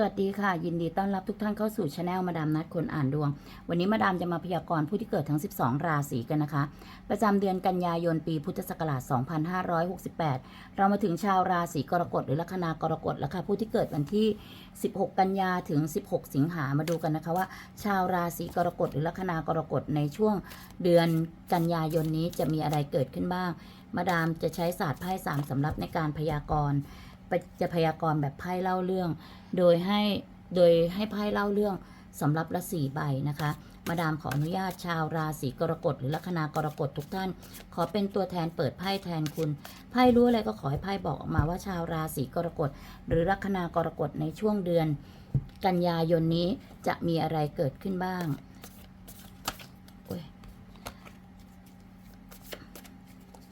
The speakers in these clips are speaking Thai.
สวัสดีค่ะ ยินดีต้อนรับทุกท่านเข้าสู่ช anel มาดามนัดคนอ่านดวง วันนี้มาดามจะมาพยากรณ์ผู้ที่เกิดทั้ง 12 ราศีกันนะคะ ประจำเดือนกันยายนปีพุทธศักราช 2568 เรามาถึงชาวราศีกรกฎหรือลัคนากรกฎแล้วค่ะผู้ที่เกิดวันที่ 16 กันยาถึง 16 สิงหามาดูกันนะคะว่า ชาวราศีกรกฎหรือลัคนากรกฎในช่วงเดือนกันยายนนี้จะมีอะไรเกิดขึ้นบ้าง มาดามจะใช้ศาสตร์ไพ่สามสำหรับในการพยากรณ์ จะพยากรณ์แบบไพ่เล่าเรื่อง โดยให้โดยให้ไพ่เล่าเรื่องสำหรับละสี่ใบนะคะ มาดามขออนุญาตชาวราศีกรกฎหรือลัคนากรกฎทุกท่าน ขอเป็นตัวแทนเปิดไพ่แทนคุณ ไพ่รู้อะไรก็ขอให้ไพ่บอกออกมาว่าชาวราศีกรกฎหรือลัคนากรกฎในช่วงเดือน กันยายนนี้จะมีอะไรเกิดขึ้นบ้างโอ้ย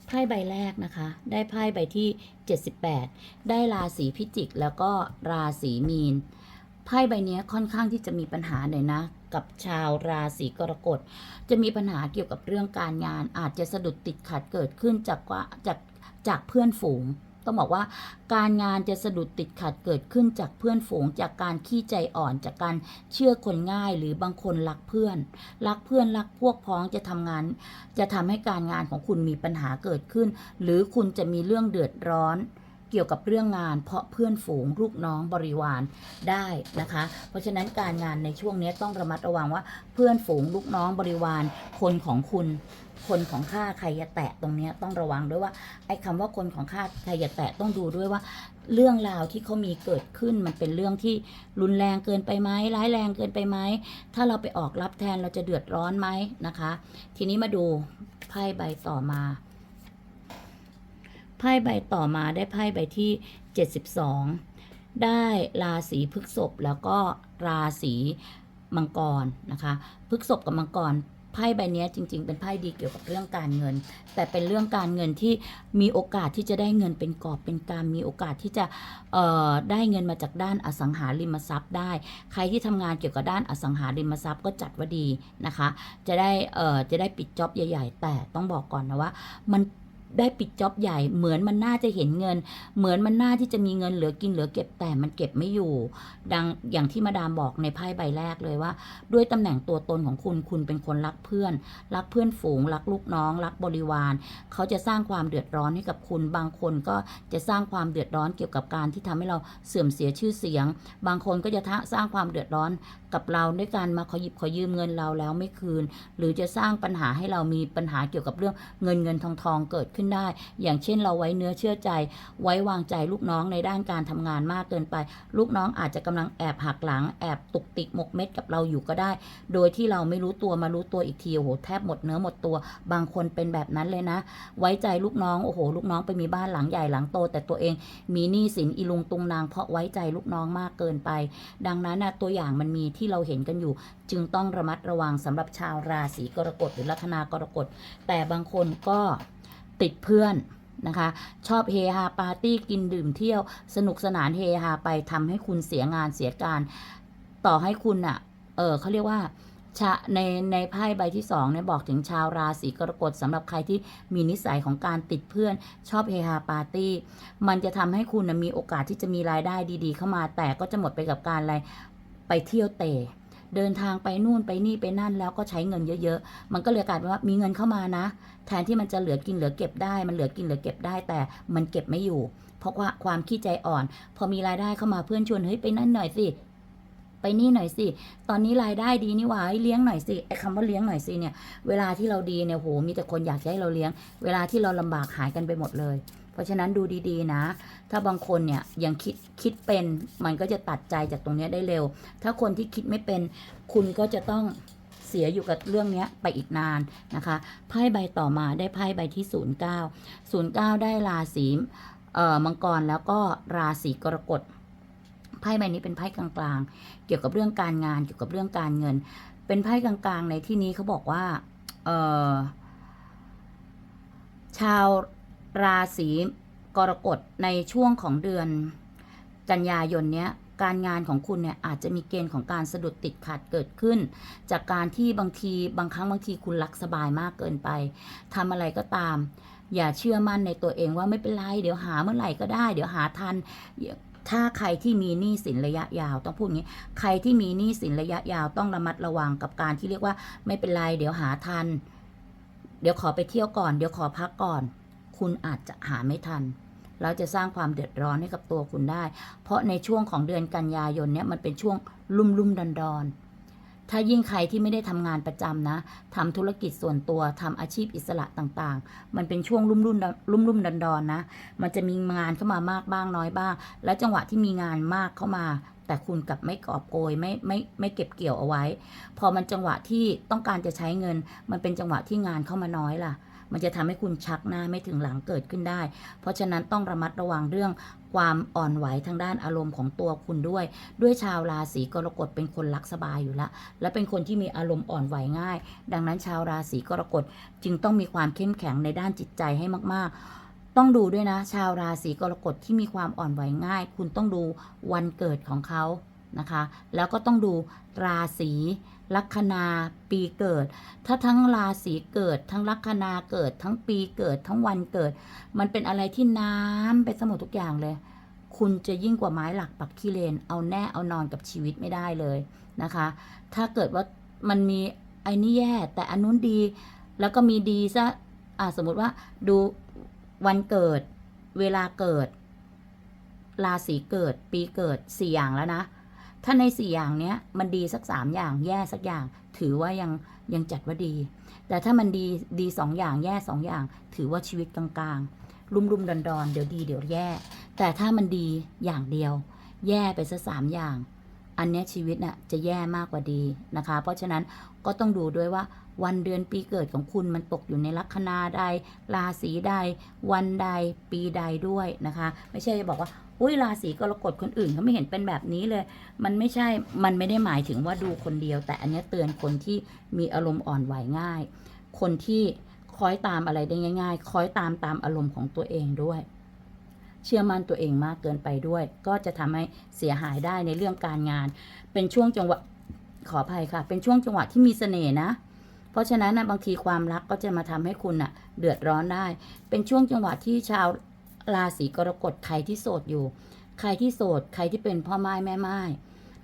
ไพ่ใบแรกนะคะ ได้ไพ่ใบที่ 78 ได้ราศีพิจิก แล้วก็ราศีมีน ไพ่ใบนี้ค่อนข้างที่จะมีปัญหาหน่อยนะ กับชาวราศีกรกฎ จะมีปัญหาเกี่ยวกับเรื่องการงาน อาจจะสะดุดติดขัดเกิดขึ้นจากว่าจากจากเพื่อนฝูง ต้องบอกว่าการงานจะสะดุดติดขัดเกิดขึ้นจากเพื่อนฝูง จากการขี้ใจอ่อนจากการเชื่อคนง่ายหรือบางคนรักเพื่อน รักเพื่อนรักพวกพ้องจะทำงาน จะทำให้การงานของคุณมีปัญหาเกิดขึ้น หรือคุณจะมีเรื่องเดือดร้อนเกี่ยวกับเรื่องงานเพราะเพื่อนฝูงลูกน้องบริวารได้นะคะ เพราะฉะนั้นการงานในช่วงนี้ต้องระมัดระวังว่าเพื่อนฝูงลูกน้องบริวารคนของคุณ คนของข้าใครจะแตะตรงเนี้ยต้องระวังด้วยว่าไอ้คำว่าคนของข้าใครจะแตะต้องดูด้วยว่า เรื่องราวที่เขามีเกิดขึ้นมันเป็นเรื่องที่รุนแรงเกินไปไหมร้ายแรงเกินไปไหมถ้าเราไปออกรับแทนเราจะเดือดร้อนไหมนะคะ ทีนี้มาดูไพ่ใบต่อมาไพ่ใบต่อมาได้ไพ่ใบที่ 72 ได้ราศีพฤษภแล้วก็ราศีมังกรนะคะพฤษภกับมังกร ไพ่ใบนี้จริง ๆ เป็นไพ่ดีเกี่ยวกับเรื่องการเงิน แต่เป็นเรื่องการเงินที่มีโอกาสที่จะได้เงินเป็นกอบเป็นการมีโอกาสที่จะได้เงินมาจากด้านอสังหาริมทรัพย์ได้ ใครที่ทำงานเกี่ยวกับด้านอสังหาริมทรัพย์ก็จัดว่าดีนะคะ จะได้จะได้ปิดจ็อบใหญ่ ๆ แต่ต้องบอกก่อนนะว่ามัน ได้ปิดจ็อบใหญ่เหมือนมันน่าจะเห็นเงิน เหมือนมันน่าที่จะมีเงินเหลือกินเหลือเก็บแต่มันเก็บไม่อยู่ ดังอย่างที่มาดามบอกในไพ่ใบแรกเลยว่า ด้วยตำแหน่งตัวตนของคุณคุณเป็นคนรักเพื่อน รักเพื่อนฝูง รักลูกน้อง รักบริวาร เขาจะสร้างความเดือดร้อนให้กับคุณ บางคนก็จะสร้างความเดือดร้อนเกี่ยวกับการที่ทำให้เราเสื่อมเสียชื่อเสียง บางคนก็จะสร้างความเดือดร้อนกับเราด้วยการมาขอหยิบขอยืมเงินเราแล้วไม่คืน หรือจะสร้างปัญหาให้เรามีปัญหาเกี่ยวกับเรื่องเงินเงินทองทองเกิดขึ้นได้ อย่างเช่นเราไว้เนื้อเชื่อใจ ไว้วางใจลูกน้องในด้านการทำงานมากเกินไป ลูกน้องอาจจะกำลังแอบหักหลังแอบตุกติกหมกเม็ดกับเราอยู่ก็ได้ โดยที่เราไม่รู้ตัวมารู้ตัวอีกทีโอ้โหแทบหมดเนื้อหมดตัว บางคนเป็นแบบนั้นเลยนะ ไว้ใจลูกน้องโอ้โห ลูกน้องไปมีบ้านหลังใหญ่หลังโต แต่ตัวเองมีหนี้สินอีลุงตุงนางเพราะไว้ใจลูกน้องมากเกินไป ดังนั้นนะตัวอย่างมันมีที่เราเห็นกันอยู่ จึงต้องระมัดระวังสำหรับชาวราศีกรกฎหรือลัคนากรกฎ แต่บางคนก็ติดเพื่อนนะคะ ชอบเฮฮาปาร์ตี้กินดื่มเที่ยว สนุกสนานเฮฮาไปทำให้คุณเสียงานเสียการ ต่อให้คุณอะ่ะ เออเขาเรียกว่าชะในในไพ่ใบที่สองเนี่ยบอกถึงชาวราศีกรกฎสำหรับใครที่มีนิสัยของการติดเพื่อน ชอบเฮฮาปาร์ตี้ มันจะทำให้คุณนะมีโอกาสที่จะมีรายได้ดี ๆ เข้ามา แต่ก็จะหมดไปกับการอะไร ไปเที่ยวเตะเดินทางไปนู่นไปนี่ไปนั่นแล้วก็ใช้เงินเยอะๆ มันก็เลยกลายเป็นว่ามีเงินเข้ามานะ แทนที่มันจะเหลือกินเหลือเก็บได้ มันเหลือกินเหลือเก็บได้แต่มันเก็บไม่อยู่ เพราะว่าความขี้ใจอ่อน พอมีรายได้เข้ามาเพื่อนชวนเฮ้ยไปนั่นหน่อยสิไปนี่หน่อยสิ ตอนนี้รายได้ดีนี่หว่าเลี้ยงหน่อยสิไอ้คำว่าเลี้ยงหน่อยสิเนี่ย เวลาที่เราดีเนี่ยโหมีแต่คนอยากให้เราเลี้ยง เวลาที่เราลำบากหายกันไปหมดเลย เพราะฉะนั้นดูดีๆนะ ถ้าบางคนเนี่ยยังคิดคิดเป็นมันก็จะตัดใจจากตรงนี้ได้เร็ว ถ้าคนที่คิดไม่เป็น คุณก็จะต้องเสียอยู่กับเรื่องเนี้ยไปอีกนานนะคะไพ่ใบต่อมาได้ไพ่ใบที่ 09 09 ได้ราศีเอ่อมังกรแล้วก็ราศีกรกฎไพ่ใบนี้เป็นไพ่กลางๆ เกี่ยวกับเรื่องการงานเกี่ยวกับเรื่องการเงิน เป็นไพ่กลางๆ ในที่นี้เขาบอกว่าเอ่อชาว ราศีกรกฎในช่วงของเดือนกันยายนเนี้ยการงานของคุณเนี่ยอาจจะมีเกณฑ์ของการสะดุดติดขัดเกิดขึ้น จากการที่บางทีบางครั้งบางทีคุณรักสบายมากเกินไปทำอะไรก็ตาม อย่าเชื่อมั่นในตัวเองว่าไม่เป็นไร เดี๋ยวหาเมื่อไหร่ก็ได้ เดี๋ยวหาทันถ้าใครที่มีหนี้สินระยะยาว ต้องพูดงี้ ใครที่มีหนี้สินระยะยาวต้องระมัดระวังกับการที่เรียกว่า ไม่เป็นไร เดี๋ยวหาทัน เดี๋ยวขอไปเที่ยวก่อน เดี๋ยวขอพักก่อน คุณอาจจะหาไม่ทันแล้วจะสร้างความเดือดร้อนให้กับตัวคุณได้ เพราะในช่วงของเดือนกันยายนเนี่ยมันเป็นช่วงลุ่มลุ่มดอนดอนถ้ายิ่งใครที่ไม่ได้ทำงานประจำนะทำธุรกิจส่วนตัวทำอาชีพอิสระต่างๆ มันเป็นช่วงลุ่มลุ่มลุ่มลุ่มดอนดอนนะ มันจะมีงานเข้ามามากบ้างน้อยบ้าง และจังหวะที่มีงานมากเข้ามา แต่คุณกลับไม่กอบโกยไม่ไม่ไม่เก็บเกี่ยวเอาไว้ พอมันจังหวะที่ต้องการจะใช้เงิน มันเป็นจังหวะที่งานเข้ามาน้อยล่ะ มันจะทำให้คุณชักหน้าไม่ถึงหลังเกิดขึ้นได้ เพราะฉะนั้นต้องระมัดระวังเรื่องความอ่อนไหวทางด้านอารมณ์ของตัวคุณด้วย ด้วยชาวราศีกรกฎเป็นคนรักสบายอยู่ล้วและเป็นคนที่มีอารมณ์อ่อนไหวง่าย ดังนั้นชาวราศีกรกฎจึงต้องมีความเข้มแข็งในด้านจิตใจให้มาก ๆต้องดูด้วยนะ ชาวราศีกรกฎที่มีความอ่อนไหวง่าย คุณต้องดูวันเกิดของเขานะคะ แล้วก็ต้องดูราศี ลัคนาปีเกิด ถ้าทั้งราศีเกิด ทั้งลัคนาเกิด ทั้งปีเกิด ทั้งวันเกิด มันเป็นอะไรที่น้ำไปสมดทุกอย่างเลย คุณจะยิ่งกว่าไม้หลักปักขี้เลน เอาแน่เอานอนกับชีวิตไม่ได้เลยนะคะ ถ้าเกิดว่ามันมีไอ้นี่แย่แต่อันนู้นดี แล้วก็มีดีซะอ่าสมมติว่าดูวันเกิด เวลาเกิด ราศีเกิด ปีเกิดสี่อย่างแล้วนะ ถ้าในสี่อย่างเนี้ยมันดีสักสามอย่างแย่สักอย่าง ถือว่ายังยังจัดว่าดี แต่ถ้ามันดีดีสองอย่างแย่สองอย่าง ถือว่าชีวิตกลางๆรุ่มรุมดอนดอนๆ เดี๋ยวดีเดี๋ยวแย่ แต่ถ้ามันดีอย่างเดียว แย่ไปซะสามอย่าง อันนี้ชีวิตน่ะจะแย่มากกว่าดีนะคะ เพราะฉะนั้นก็ต้องดูด้วยว่าวันเดือนปีเกิดของคุณมันตกอยู่ในลัคนาใดราศีใด วันใดปีใดด้วยนะคะ ไม่ใช่จะบอกว่า อุ้ยราศีกรกฎคนอื่นเขาไม่เห็นเป็นแบบนี้เลย มันไม่ใช่ มันไม่ได้หมายถึงว่าดูคนเดียว แต่อันนี้เตือนคนที่มีอารมณ์อ่อนไหวง่าย คนที่คอยตามอะไรได้ง่าย ๆ คอยตามตามอารมณ์ของตัวเองด้วย เชื่อมั่นตัวเองมากเกินไปด้วย ก็จะทำให้เสียหายได้ในเรื่องการงาน เป็นช่วงจังหวะขออภัยค่ะ เป็นช่วงจังหวะที่มีเสน่ห์นะ เพราะฉะนั้นนะบางทีความรักก็จะมาทำให้คุณน่ะ เดือดร้อนได้ เป็นช่วงจังหวะที่ชาว ราศีกรกฎใครที่โสดอยู่ ใครที่โสด ใครที่เป็นพ่อไม้แม่ไม้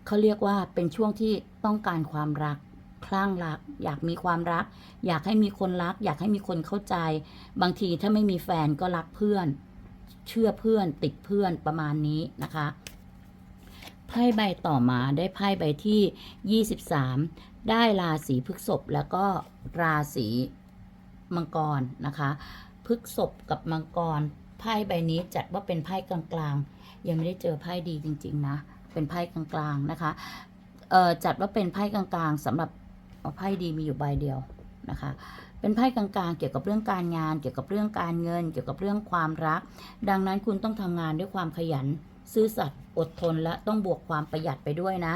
เขาเรียกว่าเป็นช่วงที่ต้องการความรักคลั่งรัก อยากมีความรัก อยากให้มีคนรัก อยากให้มีคนเข้าใจ บางทีถ้าไม่มีแฟนก็รักเพื่อน เชื่อเพื่อนติดเพื่อนประมาณนี้นะคะไพ่ใบต่อมาได้ไพ่ใบที่ 23 ได้ราศีพฤษภแล้วก็ราศีมังกรนะคะพฤษภกับมังกร ไพ่ใบนี้จัดว่าเป็นไพ่กลางๆ ยังไม่ได้เจอไพ่ดีจริง ๆ นะ เป็นไพ่กลางๆนะคะเอ่อจัดว่าเป็นไพ่กลางๆสำหรับไพ่ดีมีอยู่ใบเดียวนะคะ เป็นไพ่กลางๆ เกี่ยวกับเรื่องการงาน เกี่ยวกับเรื่องการเงิน เกี่ยวกับเรื่องความรัก ดังนั้นคุณต้องทำงานด้วยความขยันซื่อสัตย์อดทนและต้องบวกความประหยัดไปด้วยนะ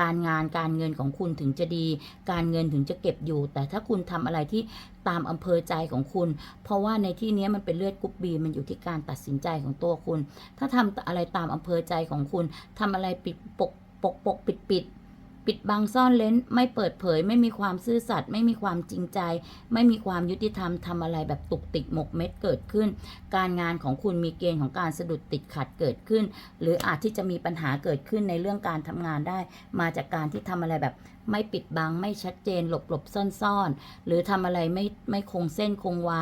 การงานการเงินของคุณถึงจะดี การเงินถึงจะเก็บอยู่ แต่ถ้าคุณทำอะไรที่ ตามอำเภอใจของคุณ เพราะว่าในที่นี้มันเป็นเลือดกรุ๊ปบีมันอยู่ที่การตัดสินใจของตัวคุณ ถ้าทำอะไรตามอำเภอใจของคุณทำอะไรปิดปกปกปกปิดปิดปิดบังซ่อนเล้นไม่เปิดเผย ไม่มีความซื่อสัตย์ไม่มีความจริงใจ ไม่มีความยุติธรรมทำอะไรแบบตุกติกหมกเม็ดเกิดขึ้น การงานของคุณมีเกณฑ์ของการสะดุดติดขัดเกิดขึ้น หรืออาจที่จะมีปัญหาเกิดขึ้นในเรื่องการทำงานได้ มาจากการที่ทำอะไรแบบ ไม่ปิดบัง ไม่ชัดเจน หลบหลบซ่อนซ่อนๆ หรือทำอะไรไม่ไม่คงเส้นคงวา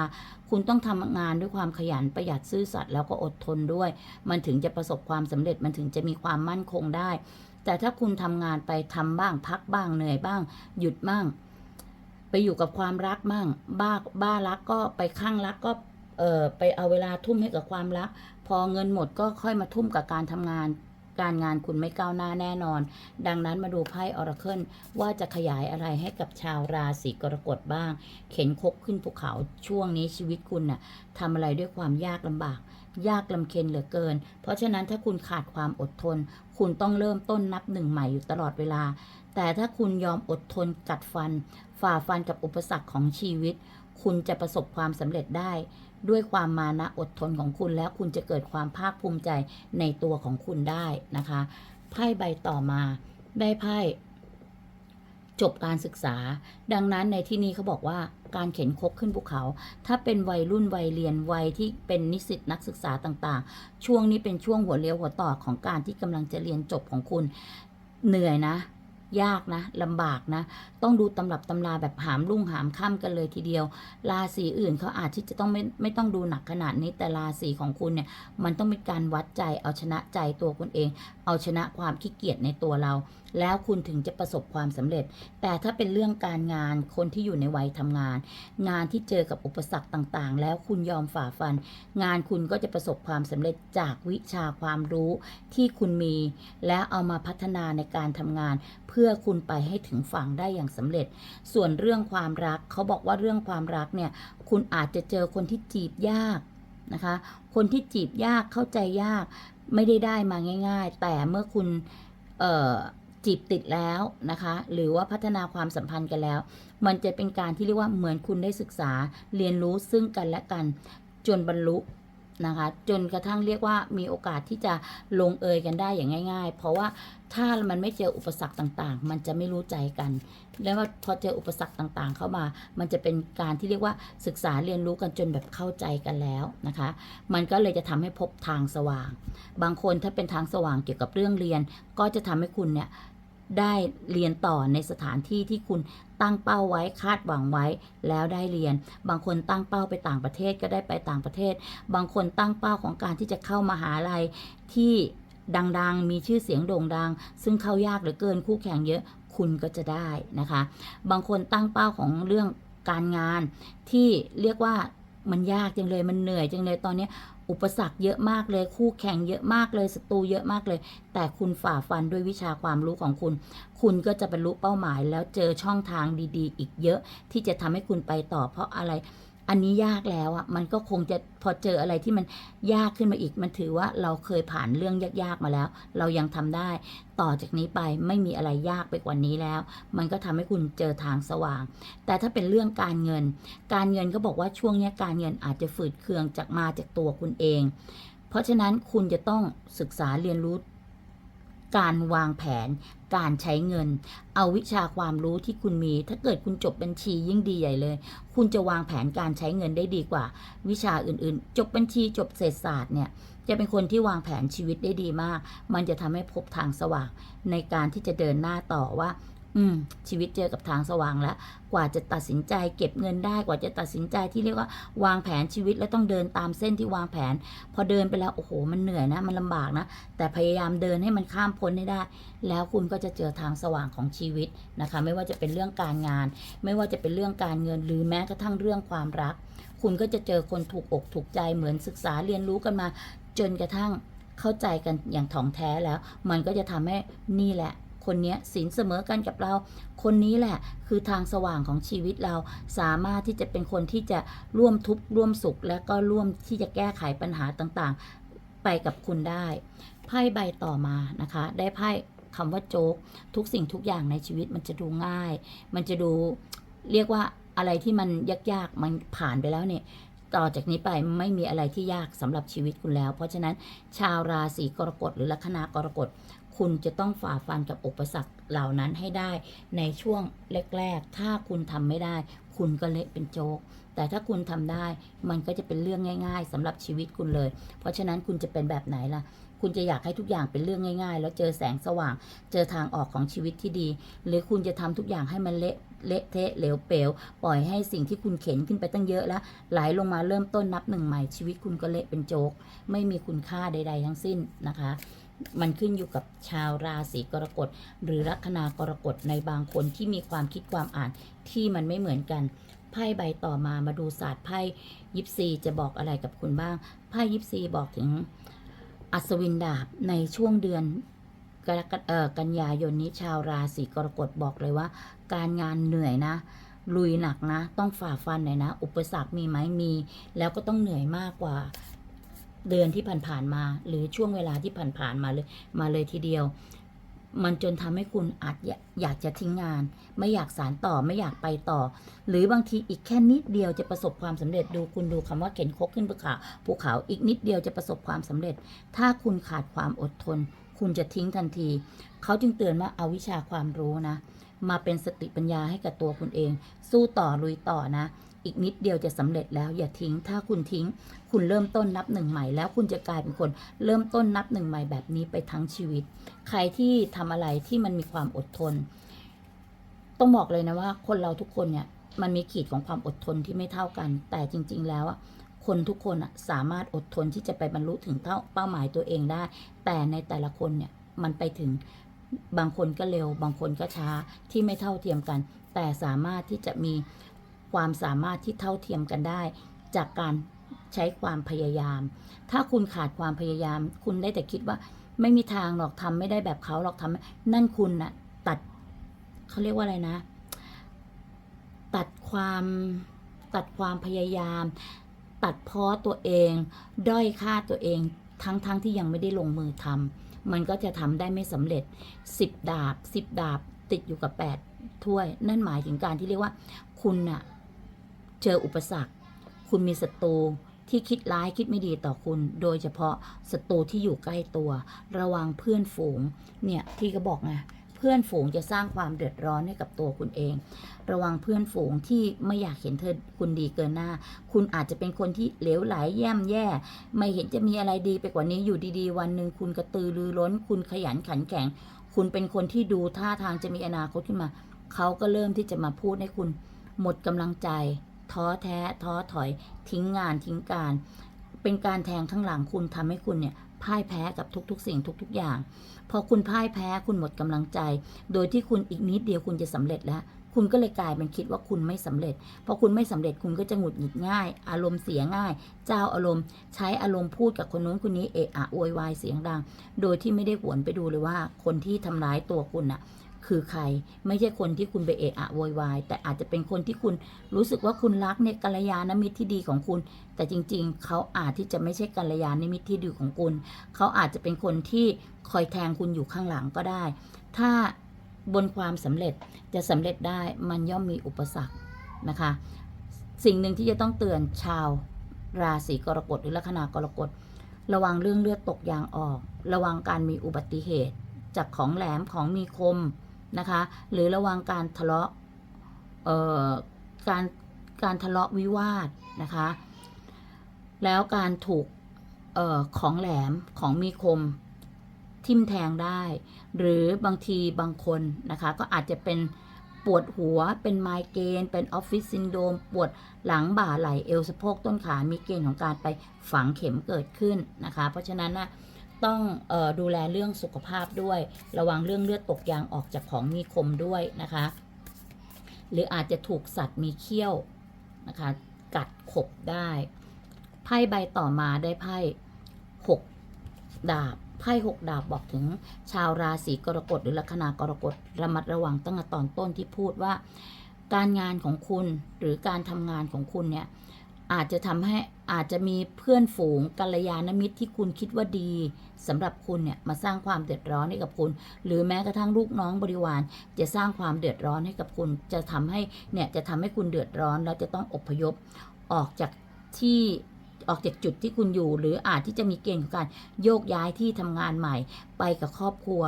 คุณต้องทำงานด้วยความขยันประหยัดซื่อสัตย์แล้วก็อดทนด้วย มันถึงจะประสบความสำเร็จมันถึงจะมีความมั่นคงได้ แต่ถ้าคุณทำงานไปทำบ้าง พักบ้างเหนื่อยบ้าง หยุดบ้าง ไปอยู่กับความรักบ้างบ้าบ้ารักก็ไปข้างรักก็เออไปเอาเวลาทุ่มให้กับความรัก พอเงินหมดก็ค่อยมาทุ่มกับการทำงาน การงานคุณไม่ก้าวหน้าแน่นอน ดังนั้นมาดูไพ่ออราเคิลว่าจะขยายอะไรให้กับชาวราศีกรกฎบ้าง เข็นคบขึ้นภูเขาช่วงนี้ชีวิตคุณน่ะทำอะไรด้วยความยากลำบาก ยากลำเค็ญเหลือเกิน เพราะฉะนั้นถ้าคุณขาดความอดทน คุณต้องเริ่มต้นนับหนึ่งใหม่อยู่ตลอดเวลา แต่ถ้าคุณยอมอดทนกัดฟัน ฝ่าฟันกับอุปสรรคของชีวิต คุณจะประสบความสำเร็จได้ ด้วยความมานะอดทนของคุณแล้วคุณจะเกิดความภาคภูมิใจในตัวของคุณได้นะคะไพ่ใบต่อมาได้ไพ่จบการศึกษา ดังนั้นในที่นี้เขาบอกว่าการเข็นคกขึ้นภูเขา ถ้าเป็นวัยรุ่นวัยเรียนวัยที่เป็นนิสิตนักศึกษาต่างๆ ช่วงนี้เป็นช่วงหัวเลี้ยวหัวต่อของการที่กำลังจะเรียนจบของคุณเหนื่อยนะ ยากนะลำบากนะ ต้องดูตำรับตำราแบบหามรุ่งหามค่ำกันเลยทีเดียว ราศีอื่นเขาอาจที่จะต้องไม่ไม่ต้องดูหนักขนาดนี้แต่ราศีของคุณเนี่ยมันต้องเป็นการวัดใจเอาชนะใจตัวคุณเอง เอาชนะความขี้เกียจในตัวเรา แล้วคุณถึงจะประสบความสำเร็จ แต่ถ้าเป็นเรื่องการงานคนที่อยู่ในวัยทำงาน งานที่เจอกับอุปสรรคต่างๆ แล้วคุณยอมฝ่าฟัน งานคุณก็จะประสบความสำเร็จจากวิชาความรู้ที่คุณมี แล้วเอามาพัฒนาในการทำงาน เพื่อคุณไปให้ถึงฝั่งได้อย่างสำเร็จ ส่วนเรื่องความรักเขาบอกว่าเรื่องความรักเนี่ย คุณอาจจะเจอคนที่จีบยากนะคะ คนที่จีบยากเข้าใจยาก ไม่ได้ได้มาง่าย ๆ แต่เมื่อคุณเจีบติดแล้วนะคะ หรือว่าพัฒนาความสัมพันธ์กันแล้ว มันจะเป็นการที่เรียกว่าเหมือนคุณได้ศึกษาเรียนรู้ซึ่งกันและกัน จนบรรลุ นะคะ จนกระทั่งเรียกว่ามีโอกาสที่จะลงเอยกันได้อย่างง่าย ๆ เพราะว่าถ้ามันไม่เจออุปสรรคต่างๆ มันจะไม่รู้ใจกัน แล้วว่าพอเจออุปสรรคต่างๆ เข้ามา มันจะเป็นการที่เรียกว่าศึกษาเรียนรู้กันจนแบบเข้าใจกันแล้วนะคะ มันก็เลยจะทำให้พบทางสว่าง บางคนถ้าเป็นทางสว่างเกี่ยวกับเรื่องเรียน ก็จะทำให้คุณเนี่ย ได้เรียนต่อในสถานที่ที่คุณตั้งเป้าไว้คาดหวังไว้แล้วได้เรียน บางคนตั้งเป้าไปต่างประเทศก็ได้ไปต่างประเทศ บางคนตั้งเป้าของการที่จะเข้ามาหาลัยที่ดังๆ มีชื่อเสียงโด่งดัง ซึ่งเข้ายากเหลือเกินคู่แข่งเยอะคุณก็จะได้นะคะ บางคนตั้งเป้าของเรื่องการงานที่เรียกว่า มันยากจังเลยมันเหนื่อยจังเลยตอนนี้อุปสรรคเยอะมากเลย คู่แข่งเยอะมากเลยศัตรูเยอะมากเลย แต่คุณฝ่าฟันด้วยวิชาความรู้ของคุณ คุณก็จะบรรลุเป้าหมายแล้วเจอช่องทางดี ๆ อีกเยอะที่จะทำให้คุณไปต่อเพราะอะไร อันนี้ยากแล้วอะมันก็คงจะพอเจออะไรที่มันยากขึ้นมาอีก มันถือว่าเราเคยผ่านเรื่องยากๆมาแล้ว เรายังทำได้ ต่อจากนี้ไปไม่มีอะไรยากไปกว่านี้แล้ว มันก็ทำให้คุณเจอทางสว่าง แต่ถ้าเป็นเรื่องการเงิน การเงินก็บอกว่าช่วงนี้การเงินอาจจะฝืดเคืองจากมาจากตัวคุณเอง เพราะฉะนั้นคุณจะต้องศึกษาเรียนรู้การวางแผน การใช้เงิน เอาวิชาความรู้ที่คุณมี ถ้าเกิดคุณจบบัญชียิ่งดีใหญ่เลย คุณจะวางแผนการใช้เงินได้ดีกว่า วิชาอื่นๆ จบบัญชีจบเศรษฐศาสตร์เนี่ยจะเป็นคนที่วางแผนชีวิตได้ดีมาก มันจะทำให้พบทางสว่างในการที่จะเดินหน้าต่อว่า อืมชีวิตเจอกับทางสว่างแล้ว กว่าจะตัดสินใจเก็บเงินได้กว่าจะตัดสินใจที่เรียกว่าวางแผนชีวิตแล้วต้องเดินตามเส้นที่วางแผน พอเดินไปแล้วโอ้โห มันเหนื่อยนะ มันลำบากนะ แต่พยายามเดินให้มันข้ามพ้นให้ได้ แล้วคุณก็จะเจอทางสว่างของชีวิตนะคะ ไม่ว่าจะเป็นเรื่องการงาน ไม่ว่าจะเป็นเรื่องการเงินหรือแม้กระทั่งเรื่องความรัก คุณก็จะเจอคนถูกอกถูกใจเหมือนศึกษาเรียนรู้กันมา จนกระทั่งเข้าใจกันอย่างถ่องแท้แล้ว มันก็จะทำให้นี่แหละ คนนี้ศีลเสมอกันกับเรา คนนี้แหละคือทางสว่างของชีวิตเราสามารถที่จะเป็นคนที่จะร่วมทุกข์ร่วมสุข และก็ร่วมที่จะแก้ไขปัญหาต่างๆ ไปกับคุณได้ ไพ่ใบต่อมานะคะ ได้ไพ่คำว่าโจ๊กทุกสิ่งทุกอย่างในชีวิตมันจะดูง่าย มันจะดูเรียกว่าอะไรที่มันยากๆมันผ่านไปแล้วเนี่ยต่อจากนี้ไปไม่มีอะไรที่ยากสำหรับชีวิตคุณแล้ว เพราะฉะนั้นชาวราศีกรกฎหรือลัคนากรกฎ คุณจะต้องฝ่าฟันกับอุปสรรคเหล่านั้นให้ได้ในช่วงแรก ๆ ถ้าคุณทำไม่ได้ คุณก็เละเป็นโจ๊กแต่ถ้าคุณทำได้ มันก็จะเป็นเรื่องง่าย ๆสำหรับชีวิตคุณเลย เพราะฉะนั้นคุณจะเป็นแบบไหนล่ะ คุณจะอยากให้ทุกอย่างเป็นเรื่องง่าย ๆ แล้วเจอแสงสว่าง เจอทางออกของชีวิตที่ดี หรือคุณจะทำทุกอย่างให้มันเละเละเทะเหลวเปลวปล่อยให้สิ่งที่คุณเข็นขึ้นไปตั้งเยอะแล้วไหลลงมาเริ่มต้นนับหนึ่งใหม่ชีวิตคุณก็เละเป็นโจ๊กไม่มีคุณค่าใด ๆ ทั้งสิ้นนะคะ มันขึ้นอยู่กับชาวราศีกรกฎหรือลัคนากรกฎในบางคนที่มีความคิดความอ่านที่มันไม่เหมือนกันไพ่ใบต่อมามาดูศาสตร์ไพ่ยิปซีจะบอกอะไรกับคุณบ้างไพ่ยิปซีบอกถึงอัศวินดาบในช่วงเดือนกรกฎเอ่อกันยายนนี้ชาวราศีกรกฎบอกเลยว่า การงานเหนื่อยนะ ลุยหนักนะ ต้องฝ่าฟันหน่อยนะ อุปสรรคมีไหมมี แล้วก็ต้องเหนื่อยมากกว่า เดือนที่ผ่านๆมา หรือช่วงเวลาที่ผ่านๆมาเลยมาเลยทีเดียว มันจนทำให้คุณอาจอยากจะทิ้งงาน ไม่อยากสารต่อไม่อยากไปต่อ หรือบางทีอีกแค่นิดเดียวจะประสบความสำเร็จดูคุณดูคำว่าเข็นคกขึ้นภูเขาภูเขาอีกนิดเดียวจะประสบความสำเร็จ ถ้าคุณขาดความอดทน คุณจะทิ้งทันที เขาจึงเตือนว่าเอาวิชาความรู้นะ มาเป็นสติปัญญาให้กับตัวคุณเอง สู้ต่อลุยต่อนะ อีกนิดเดียวจะสำเร็จแล้วอย่าทิ้ง ถ้าคุณทิ้ง คุณเริ่มต้นนับหนึ่งใหม่แล้วคุณจะกลายเป็นคน เริ่มต้นนับหนึ่งใหม่แบบนี้ไปทั้งชีวิต ใครที่ทำอะไรที่มันมีความอดทน ต้องบอกเลยนะว่า คนเราทุกคนเนี่ยมันมีขีดของความอดทนที่ไม่เท่ากัน แต่จริง ๆ แล้วอะคนทุกคนอะสามารถอดทนที่จะไปบรรลุถึงเท่าเป้าหมายตัวเองได้ แต่ในแต่ละคนเนี่ยมันไปถึงบางคนก็เร็ว บางคนก็ช้าที่ไม่เท่าเทียมกัน แต่สามารถที่จะมี ความสามารถที่เท่าเทียมกันได้ จากการใช้ความพยายาม ถ้าคุณขาดความพยายาม คุณได้แต่คิดว่าไม่มีทางหรอกทำไม่ได้แบบเขาหรอกทำนั่นคุณน่ะตัดเขาเรียกว่าอะไรนะ ตัดความตัดความพยายาม ตัดเพ้อตัวเอง ด้อยค่าตัวเองทั้งๆทที่ยังไม่ได้ลงมือทำมันก็จะทำได้ไม่สำเร็จสิบดาบสิบดาบติดอยู่กับแปดถ้วย นั่นหมายถึงการที่เรียกว่า คุณน่ะ เจออุปสรรค คุณมีศัตรูที่คิดร้ายคิดไม่ดีต่อคุณ โดยเฉพาะศัตรูที่อยู่ใกล้ตัว ระวังเพื่อนฝูง เนี่ยที่ก็บอกไงเพื่อนฝูงจะสร้างความเดือดร้อนให้กับตัวคุณเอง ระวังเพื่อนฝูงที่ไม่อยากเห็นเธอคุณดีเกินหน้า คุณอาจจะเป็นคนที่เหลวไหลแย่มแย่ ไม่เห็นจะมีอะไรดีไปกว่านี้อยู่ดีๆ วันหนึ่งคุณกระตือรือร้น คุณขยันขันแข็ง คุณเป็นคนที่ดูท่าทางจะมีอนาคตขึ้นมา เขาก็เริ่มที่จะมาพูดให้คุณ หมดกำลังใจ ท้อแท้ท้อถอยทิ้งงานทิ้งการ เป็นการแทงข้างหลังคุณทำให้คุณเนี่ยพ่ายแพ้กับทุก ๆ สิ่งทุก ๆ อย่าง พอคุณพ่ายแพ้คุณหมดกำลังใจ โดยที่คุณอีกนิดเดียวคุณจะสำเร็จแล้ว คุณก็เลยกลายเป็นคิดว่าคุณไม่สำเร็จ พอคุณไม่สำเร็จคุณก็จะหงุดหงิดง่าย อารมณ์เสียง่าย เจ้าอารมณ์ ใช้อารมณ์พูดกับคนนู้นคนนี้เอะอะโวยวายเสียงดัง โดยที่ไม่ได้หวนไปดูเลยว่า คนที่ทำร้ายตัวคุณน่ะ คือใคร ไม่ใช่คนที่คุณไปเอะอะโวยวายแต่อาจจะเป็นคนที่คุณรู้สึกว่าคุณรักเนี่ยกัลยาณมิตรที่ดีของคุณ แต่จริงๆ เขาอาจที่จะไม่ใช่กัลยาณมิตรที่ดีของคุณ เขาอาจจะเป็นคนที่คอยแทงคุณอยู่ข้างหลังก็ได้ ถ้าบนความสำเร็จจะสำเร็จได้มันย่อมมีอุปสรรคนะคะ สิ่งหนึ่งที่จะต้องเตือนชาวราศีกรกฎหรือลัคนากรกฎระวังเรื่องเลือดตกยางออก ระวังการมีอุบัติเหตุ จากของแหลมของมีคม นะคะ หรือระวังการทะเลาะการการทะเลาะวิวาทนะคะ แล้วการถูกออของแหลมของมีคมทิ่มแทงได้ หรือบางทีบางคนนะคะ ก็อาจจะเป็นปวดหัวเป็นไมเกรนเป็นออฟฟิศซินโดรมปวดหลังบ่าไหล่เอวสะโพกต้นขามีเกณฑ์ของการไปฝังเข็มเกิดขึ้นนะคะ เพราะฉะนั้นนะ ต้องออดูแลเรื่องสุขภาพด้วย ระวังเรื่องเลือดตกยางออกจากของมีคมด้วยนะคะ หรืออาจจะถูกสัตว์มีเขี้ยวนะคะ กัดขบได้ไพ่ใบต่อมาได้ไพ่หกดาบไพ่หกดาบบอกถึงชาวราศีกรกฎหรือลัคนากรกฎระมัดระวังตั้งแต่ตอนต้นที่พูดว่า การงานของคุณหรือการทำงานของคุณเนี่ย อาจจะทำให้อาจจะมีเพื่อนฝูงกัลยาณมิตรที่คุณคิดว่าดีสำหรับคุณเนี่ยมาสร้างความเดือดร้อนให้กับคุณ หรือแม้กระทั่งลูกน้องบริวาร จะสร้างความเดือดร้อนให้กับคุณ จะทำให้เนี่ยจะทำให้คุณเดือดร้อนแล้วจะต้องอพยพออกจากที่ออกจากจุดที่คุณอยู่ หรืออาจที่จะมีเกณฑ์ของการโยกย้ายที่ทำงานใหม่ ไปกับครอบครัว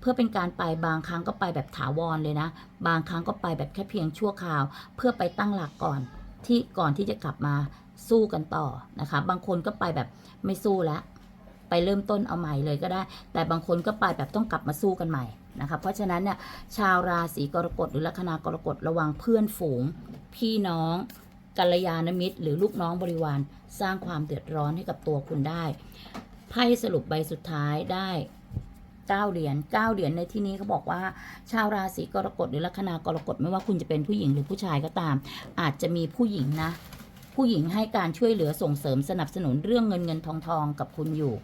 เพื่อเป็นการไปบางครั้งก็ไปแบบถาวรเลยนะ บางครั้งก็ไปแบบแค่เพียงชั่วคราว เพื่อไปตั้งหลักก่อน ที่ก่อนที่จะกลับมาสู้กันต่อนะคะ บางคนก็ไปแบบไม่สู้แล้วไปเริ่มต้นเอาใหม่เลยก็ได้ แต่บางคนก็ไปแบบต้องกลับมาสู้กันใหม่นะคะ เพราะฉะนั้นเนี่ยชาวราศีกรกฎหรือลัคนากรกฎระวังเพื่อนฝูง พี่น้องกัลยาณมิตร หรือลูกน้องบริวารสร้างความเดือดร้อนให้กับตัวคุณได้ไพ่สรุปใบสุดท้ายได้ 9เหรียญ9เหรียญในที่นี้เขาบอกว่า ชาวราศีกรกฎหรือลัคนากรกฎไม่ว่าคุณจะเป็นผู้หญิงหรือผู้ชายก็ตาม อาจจะมีผู้หญิงนะ ผู้หญิงให้การช่วยเหลือส่งเสริมสนับสนุนเรื่องเงินเงินทองทองกับคุณอยู่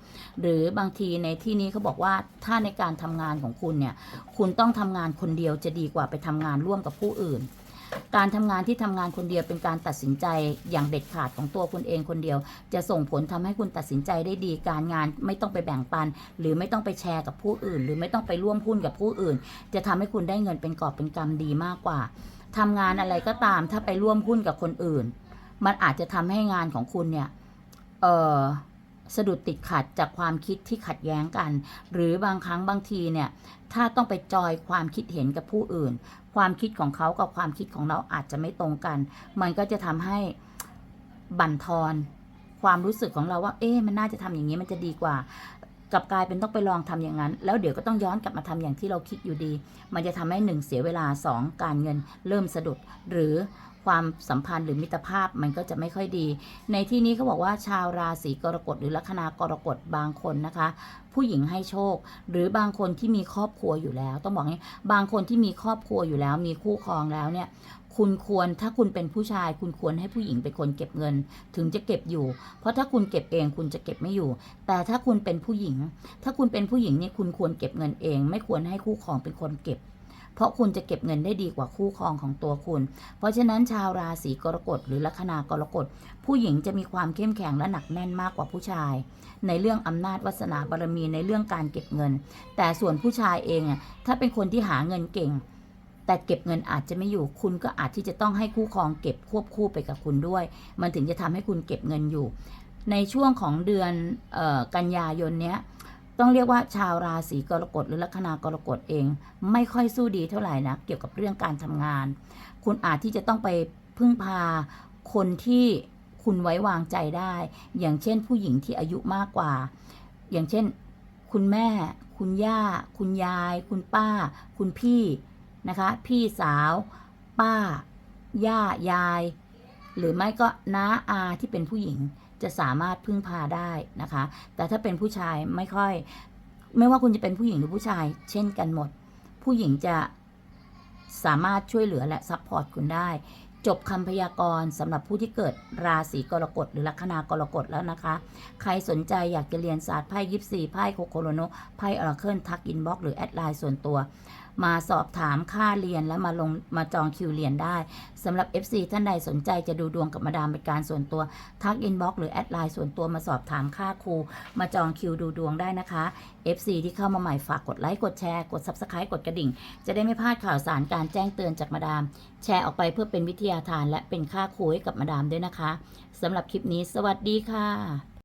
หรือบางทีในที่นี้เขาบอกว่าถ้าในการทำงานของคุณเนี่ย คุณต้องทำงานคนเดียวจะดีกว่าไปทำงานร่วมกับผู้อื่น การทำงานที่ทำงานคนเดียวเป็นการตัดสินใจอย่างเด็ดขาดของตัวคุณเองคนเดียว จะส่งผลทำให้คุณตัดสินใจได้ดี การงานไม่ต้องไปแบ่งปัน หรือไม่ต้องไปแชร์กับผู้อื่น หรือไม่ต้องไปร่วมหุ้นกับผู้อื่น จะทำให้คุณได้เงินเป็นกอบเป็นกำดีมากกว่าทำงานอะไรก็ตามถ้าไปร่วมหุ้นกับคนอื่น มันอาจจะทำให้งานของคุณเนี่ยเออ สะดุดติดขัดจากความคิดที่ขัดแย้งกัน หรือบางครั้งบางทีเนี่ยถ้าต้องไปจอยความคิดเห็นกับผู้อื่น ความคิดของเขากับความคิดของเราอาจจะไม่ตรงกัน มันก็จะทำให้บั่นทอนความรู้สึกของเราว่า เอ๊ะมันน่าจะทำอย่างนี้มันจะดีกว่ากลับกลายเป็นต้องไปลองทำอย่างนั้น แล้วเดี๋ยวก็ต้องย้อนกลับมาทำอย่างที่เราคิดอยู่ดี มันจะทำให้หนึ่งเสียเวลาสองการเงินเริ่มสะดุดหรือ ความสัมพันธ์หรือมิตรภาพมันก็จะไม่ค่อยดี ในที่นี้เขาบอกว่าชาวราศีกรกฎหรือลัคนากรกฎบางคนนะคะ ผู้หญิงให้โชค หรือบางคนที่มีครอบครัวอยู่แล้ว ต้องบอกงี้บางคนที่มีครอบครัวอยู่แล้ว มีคู่ครองแล้วเนี่ยคุณควรถ้าคุณเป็นผู้ชาย คุณควรให้ผู้หญิงเป็นคนเก็บเงิน ถึงจะเก็บอยู่ เพราะถ้าคุณเก็บเองคุณจะเก็บไม่อยู่ แต่ถ้าคุณเป็นผู้หญิง ถ้าคุณเป็นผู้หญิงเนี่ยคุณควรเก็บเงินเอง ไม่ควรให้คู่ครองเป็นคนเก็บ เพราะคุณจะเก็บเงินได้ดีกว่าคู่ครองของตัวคุณ เพราะฉะนั้นชาวราศีกรกฎหรือลัคนากรกฎ ผู้หญิงจะมีความเข้มแข็งและหนักแน่นมากกว่าผู้ชาย ในเรื่องอำนาจวาสนาบารมีในเรื่องการเก็บเงิน แต่ส่วนผู้ชายเองอะถ้าเป็นคนที่หาเงินเก่งแต่เก็บเงินอาจจะไม่อยู่คุณก็อาจที่จะต้องให้คู่ครองเก็บควบคู่ไปกับคุณด้วย มันถึงจะทำให้คุณเก็บเงินอยู่ ในช่วงของเดือนออกันยายนเนี้ย ต้องเรียกว่าชาวราศีกรกฎหรือลัคนากรกฎเอง ไม่ค่อยสู้ดีเท่าไหร่นะเกี่ยวกับเรื่องการทำงาน คุณอาจที่จะต้องไปพึ่งพาคนที่คุณไว้วางใจได้ อย่างเช่น ผู้หญิงที่อายุมากกว่า อย่างเช่น คุณแม่ คุณย่า คุณยาย คุณป้า คุณพี่นะคะ พี่สาว ป้า ย่า ยาย หรือไม่ก็น้าอาที่เป็นผู้หญิง จะสามารถพึ่งพาได้นะคะ แต่ถ้าเป็นผู้ชายไม่ค่อย ไม่ว่าคุณจะเป็นผู้หญิงหรือผู้ชาย เช่นกันหมด ผู้หญิงจะสามารถช่วยเหลือและซัพพอร์ตคุณได้ จบคำพยากรณ์สำหรับผู้ที่เกิดราศีกรกฎหรือลัคนากรกฎแล้วนะคะ ใครสนใจอยากจะเรียนศาสตร์ไพ่ยิปซีไพ่โคโคโรโนไพ่อราเคิลทักอินบ็อกหรือแอดไลน์ส่วนตัวมาสอบถามค่าเรียนและมาลงมาจองคิวเรียนได้สำหรับ FC ท่านใดสนใจจะดูดวงกับมาดามเป็นการส่วนตัวทักอินบ็อกหรือแอดไลน์ส่วนตัวมาสอบถามค่าครู มาจองคิวดูดวงได้นะคะ FC ที่เข้ามาใหม่ฝากกดไลค์กดแชร์กด Subscribe กดกระดิ่ง จะได้ไม่พลาดข่าวสารการแจ้งเตือนจากมาดาม แชร์ออกไปเพื่อเป็นวิทยาทาน และเป็นค่าครูให้กับมาดามด้วยนะคะสำหรับคลิปนี้ สวัสดีค่ะ